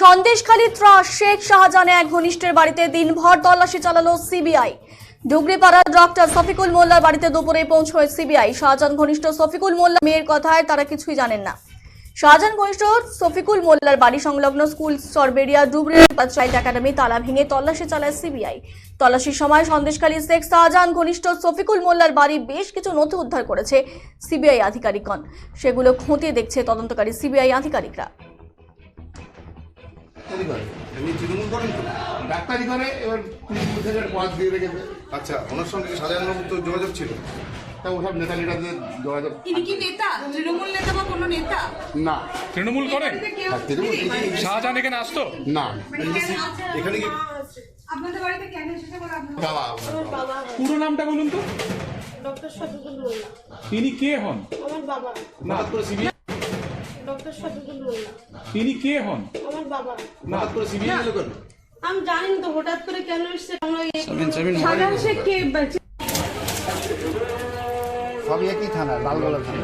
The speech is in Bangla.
সন্দেশখালী ত্রাস শেখ শাহজাহানে এক ঘনিষ্ঠের বাড়িতে দিনভর তল্লাশি চালালো সিবিআই। ডুগরিপাড়ার ডক্টর সফিকুল মোল্লার বাড়িতে দুপুরে পৌঁছয় সিবিআই। শাহজাহান ঘনিষ্ঠ সফিকুল মোল্লা মেয়ের কথায় তারা কিছুই জানেন না। শাহজাহান ঘনিষ্ঠ সফিকুল মোল্লার বাড়ি সংলগ্ন school Sarberia Dubri child academy তালা ভেঙে তল্লাশি চালায় সিবিআই। তল্লাশির সময় সন্দেশখালী শেখ শাহজাহান ঘনিষ্ঠ সফিকুল মোল্লার বাড়ি বেশ কিছু নথি উদ্ধার করেছে সিবিআই আধিকারিকগণ। সেগুলো খতিয়ে দেখছে তদন্তকারী সিবিআই আধিকারিকরা। ডাক্তারি করে। এমনি তৃণমূল করেন তো। ডাক্তারি করে এবার পুলিশ থেকে পথ দিয়ে রেখেছে আচ্ছা ওনার সঙ্গে সাজানোর তো যোগাযোগ ছিল? তা ওসব নেতা নেতাদের যোগাযোগ তিনি কি নেতা? তৃণমূল নেতা বা কোনো নেতা? না। তৃণমূল করেন? তৃণমূল শাহজাহান এখানে আসতো? না। এখানে কি আপনাদের বাড়িতে কেন এসেছে বলে আপনার বাবা পুরো নামটা বলুন তো। ডক্টর শফিকুল মোল্লা তিনি কে হন? আমার বাবা। হঠাৎ করে সিবিআই ডক্টর শফিকুল মোল্লা তিনি কে হন? আমার বাবা। হঠাৎ করে সিবিআই এলো কেন? আমি জানি না তো হঠাৎ করে কেন এসছে? আমরা শেখ কে সবই সব একই থানা লালগোলা থানা